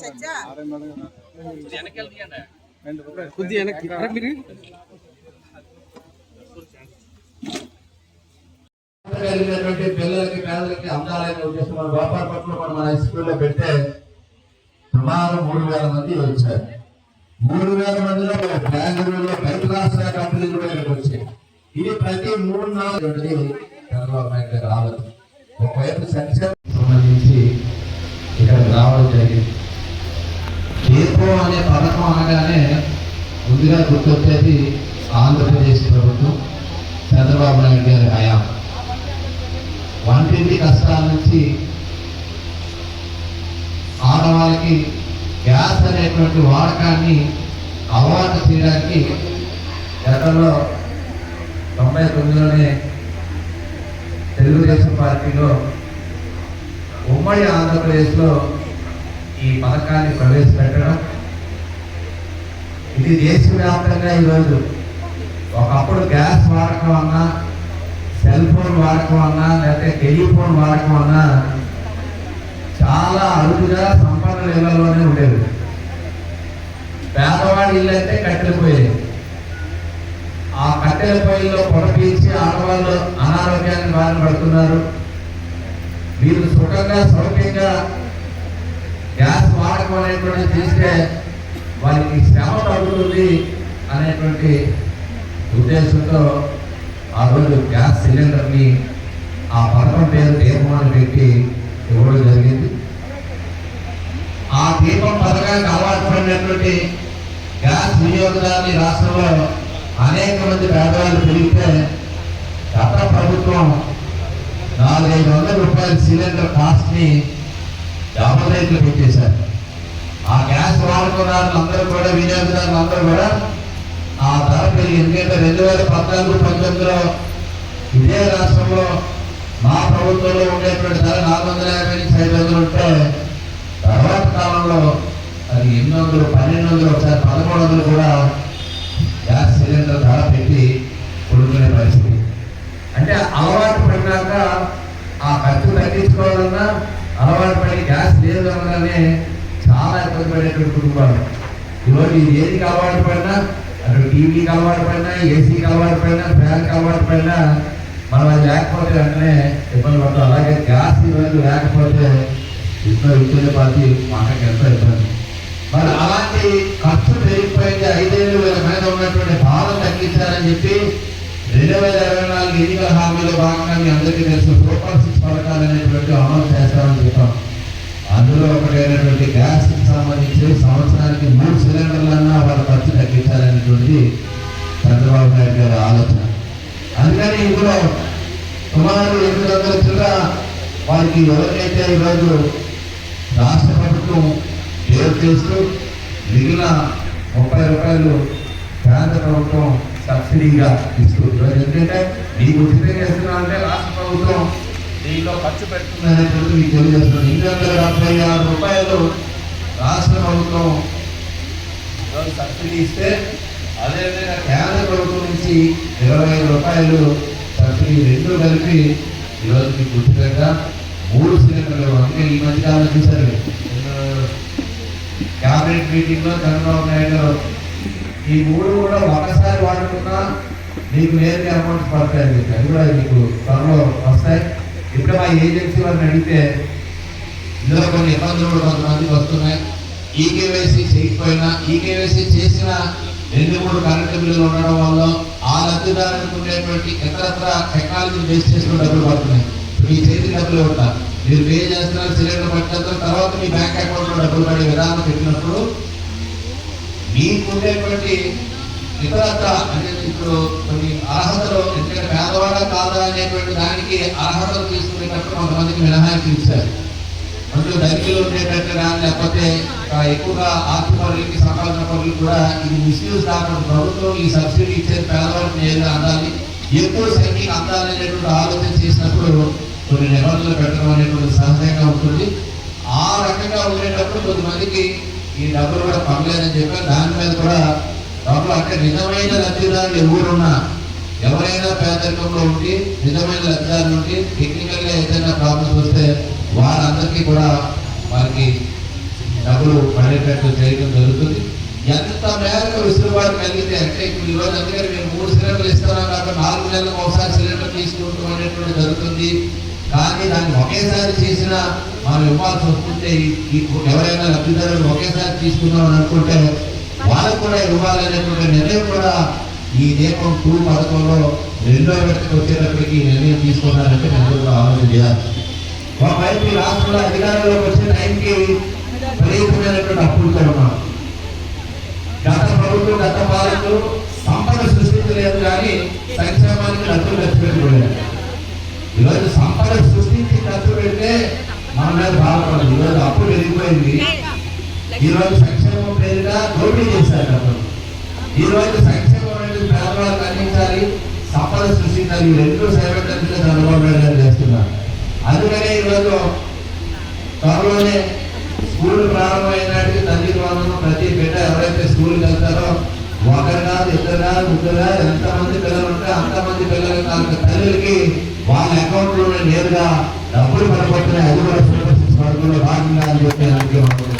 సత్యా? వెనక్కి. పిల్లలకి పేదలకి అందాలని ఉద్దేశం. మన గోపాలపట్నంలో మనం మన స్కూల్లో పెడితే సుమారు మూడు వేల మంది వచ్చారు. మూడు వేల మందిలో బెంగళూరులో బయట రాష్ట్ర కంపెనీలు వచ్చాయి. ఇది ప్రతి మూడు నాలుగు చంద్రబాబు నాయుడు గారి ఆలోచన ఒకవైపు సంక్షేమం సంబంధించి ఇక్కడికి రావడం జరిగింది దీపం అనే పథకం అనగానే ముందుగా గుర్తొచ్చేది ఆంధ్రప్రదేశ్ ప్రభుత్వం చంద్రబాబు నాయుడు గారి హయాం. వంటింటి కష్టాల నుంచి ఆడవాళ్ళకి గ్యాస్ అనేటువంటి వాడకాన్ని అలవాటు చేయడానికి గతంలో తొంభై తొమ్మిదిలోనే తెలుగుదేశం పార్టీలో ఉమ్మడి ఆంధ్రప్రదేశ్లో ఈ పథకాన్ని ప్రవేశపెట్టడం ఇది దేశవ్యాప్తంగా ఈరోజు. ఒకప్పుడు గ్యాస్ వాడకం అన్నా సెల్ ఫోన్ వాడకం అన్నా లేకపోతే టెలిఫోన్ వాడకం అన్నా చాలా అరుదుగా సంపన్నుల ఇళ్ళలోనే ఉండేది పేదవాడి ఇల్లు అయితే కట్టెల పొయ్యి ఆ కట్టెల పొయ్యిలో పొడ ఆడవాళ్ళు అనారోగ్యానికి బారిన పడుతున్నారు. వీరు సుఖంగా సౌఖ్యంగా గ్యాస్ వాడకం అనేటువంటి తీస్తే వారికి శ్రమ తగ్గుతుంది అనేటువంటి ఉద్దేశంతో ఆ రోజు గ్యాస్ సిలిండర్ని ఆ పథకం పేరు దీపం పెట్టి ఇవ్వడం జరిగింది. ఆ దీపం పథకానికి అలవాటు పడినటువంటి గ్యాస్ వినియోగదారుని రాష్ట్రంలో అనేక మంది పేదవాళ్ళు పెరిగితే గత ప్రభుత్వం నాలుగైదు వందల రూపాయల సిలిండర్ కాస్ట్ని డబుల్ రేట్లు పెట్టేశారు. ఆ గ్యాస్ వాడుకున్నారు అందరూ కూడా వినియోగదారులు అందరూ కూడా ఆ ధర పెరిగి ఎందుకంటే రెండు వేల పద్నాలుగు పంతొమ్మిదిలో ఇదే రాష్ట్రంలో మా ప్రభుత్వంలో ఉండేటువంటి ధర నాలుగు వందల యాభై నుంచి ఐదు వందలు ఉంటే తర్వాత కాలంలో అది ఎనిమిది వందలు పన్నెండు వందలు ఒకసారి పదమూడు వందలు కూడా గ్యాస్ సిలిండర్ ధర పెట్టి కొనుక్కునే పరిస్థితి అంటే అలవాటు పడినాక ఆ ఖర్చు తగ్గించుకోవాలన్నా అలవాటు పడి గ్యాస్ లేదు అనగానే చాలా కుటుంబాలు. ఈరోజు ఏదికి అలవాటు పడినా అటు టీవీకి అలవాటు పడినా ఏసీకి అలవాటు పడినా ఫ్యాన్కి అలవాటు పడినా మనం అది లేకపోతే వెంటనే ఇబ్బంది పడతాం. అలాగే గ్యాస్ ఈరోజు లేకపోతే ఇంట్లో ఇచ్చిన పార్టీ మాటకి ఎంతో ఇబ్బంది. మరి అలాంటి ఖర్చు పెరిగిపోయింది ఐదేళ్ళు వేల మీద ఉన్నటువంటి భారం తగ్గించారని చెప్పి రెండు వేల ఇరవై నాలుగు ఎన్నికల హామీలో భాగంగా మీ అందరికీ తెలుసు సూపర్ సిక్స్ పథకాలు అనేటువంటి అమలు చేస్తామని చెప్పాం. అందులో ఒకటైనటువంటి గ్యాస్ కి సంవత్సరానికి మూడు సిలిండర్లన్నా వాళ్ళ ఖర్చు తగ్గించాలనేటువంటి చంద్రబాబు నాయుడు గారి ఆలోచన. అందుకని ఇందులో సుమారు ఎనిమిది వందల చిల్లర వారికి ఎవరికైతే ఈరోజు రాష్ట్ర ప్రభుత్వం పేరు చేస్తూ మిగిలిన ముప్పై రూపాయలు కేంద్ర ప్రభుత్వం సబ్సిడీగా ఇస్తూ ఈరోజు ఎందుకంటే మీకు ఉచితం చేస్తున్నారంటే అంటే రాష్ట్ర ప్రభుత్వం దీనిలో ఖర్చు పెడుతుంది అనేటువంటి మీకు తెలియజేస్తున్నాను ఎనిమిది వందల డెబ్బై ఆరు రూపాయలు రాష్ట్ర ప్రభుత్వం సబ్సిడీ ఇస్తే అదేవిధంగా కేంద్ర ప్రభుత్వం నుంచి ఇరవై ఐదు రూపాయలు సబ్సిడీ రెండు కలిపి ఈరోజు మీకు గుర్తుపెట్ట. మూడు సిలిండర్లు అందుకే ఈ మధ్యకాలంలో చూశారు. క్యాబినెట్ మీటింగ్లో చంద్రబాబు నాయుడు గారు ఈ మూడు కూడా ఒకసారి వాడుకున్నా మీకు నేరుగా అమౌంట్ పడతాయని చెప్పి. అది కూడా మీకు త్వరలో వస్తాయి. ఇప్పుడు మా ఏజెన్సీ వారిని అడిగితే ఇందులో కొన్ని ఇబ్బందులు కూడా వస్తున్నాయి. ఈ కేవైసీ చేయకపోయినా ఈ కేవైసీ చేసిన రెండు మూడు కరెంటు బిల్లులు ఉండడం వల్ల ఆ లబ్ధిదారులకు ఉండేటువంటి ఇతరత్ర టెక్నాలజీ బేస్ చేసుకుని డబ్బులు పడుతున్నాయి. మీ చేతి డబ్బులు ఉంటా మీరు పే చేస్తున్నారు సిలిండర్ పట్టిన తర్వాత మీ బ్యాంక్ అకౌంట్లో డబ్బులు పడే విధానం పెట్టినప్పుడు మీకు ఉండేటువంటి ఇతరత్ర అంటే ఇప్పుడు కొన్ని అర్హతలు ఎందుకంటే పేదవాడ కాదా అనేటువంటి దానికి అర్హతలు తీసుకునేటప్పుడు కొంతమందికి మినహాయింపు ఇచ్చారు. అందులో ధనికులు ఉండేటట్టు కానీ లేకపోతే ఎక్కువగా ఆర్థిక పనులకి సంపాదన పనులు కూడా ఇది మిస్యూజ్ కాకుండా ప్రభుత్వం ఈ సబ్సిడీ ఇచ్చేది పేదవాళ్ళకి నేరుగా అందాలి. ఎక్కువ సంఖ్యకి అందాలనేటువంటి ఆలోచన చేసినప్పుడు కొన్ని నిబంధనలు పెట్టడం అనేటువంటి సహజంగా ఉంటుంది. ఆ రకంగా ఉండేటప్పుడు కొంతమందికి ఈ డబ్బులు కూడా పర్లేదని చెప్పి దాని మీద కూడా డబ్బులు అంటే నిజమైన లబ్ధిదారులు ఎవరున్నా ఎవరైనా పేదరికంలో ఉండి నిజమైన లబ్ధిదారులు ఉండి టెక్నికల్గా ఏదైనా ప్రాబ్లమ్స్ వస్తే వారందరికీ కూడా వారికి డబ్బులు పడేటట్టు చేయడం జరుగుతుంది. ఎంత మేరకు విసులుబాటు కలిగితే అంటే ఇప్పుడు ఈరోజు రోజు అందుకని మేము మూడు సిలిండర్లు ఇస్తున్నాం నాలుగు నెలలకు ఒకసారి సిలిండర్ తీసుకుంటాం అనేటువంటి జరుగుతుంది. కానీ దాన్ని ఒకేసారి చేసినా మనం ఇవ్వాల్సి వస్తుంటే ఎవరైనా లబ్ధిదారులు ఒకేసారి తీసుకుందాం అని అనుకుంటే వాళ్ళకు కూడా ఇవ్వాలనేటువంటి నిర్ణయం కూడా ఈ దీపం టూ పథకంలో రెండో విడతకు వచ్చేటప్పటికి ఈ నిర్ణయం తీసుకున్నారంటే మేము కూడా ఆలోచన చేయాలి. రాష్ట్రంలో అధికారంలోకి వచ్చే టైంకి విపరీతమైనటువంటి అప్పులతో ఉన్నాం గత ప్రభుత్వం గత పాలకులు సంపద సృష్టించలేదు కానీ సంక్షేమానికి డబ్బులు ఖర్చు పెట్టుకోలేదు. ఈరోజు సంపద సృష్టించి ఖర్చు పెడితే మన మీద బాధపడదు. ఈరోజు అప్పు పెరిగిపోయింది. ఈరోజు సంక్షేమం పేరిట దోపిడీ చేశారు డబ్బులు. ఈరోజు సంక్షేమం అనేది పేదవాళ్ళకి అందించాలి సంపద సృష్టించాలి. ఈ రెండు సేవ చంద్రబాబు నాయుడు గారు చేస్తున్నారు. అందుకనే ఈరోజు త్వరలోనే స్కూల్ ప్రారంభమైనాటికి తల్లి వందనం ప్రతి బిడ్డ ఎవరైతే స్కూల్కి వెళ్తారో ఒకరు కాదు ఇద్దరు కాదు ముగ్గురు ఎంతమంది పిల్లలు ఉంటే అంతమంది పిల్లలు తాలూకు తల్లులకి వాళ్ళ అకౌంట్లోనే నేరుగా డబ్బులు పడిపోతున్నాయి అది కూడా సూపర్ సిక్స్ భాగంగా అని చెప్పి అందుకే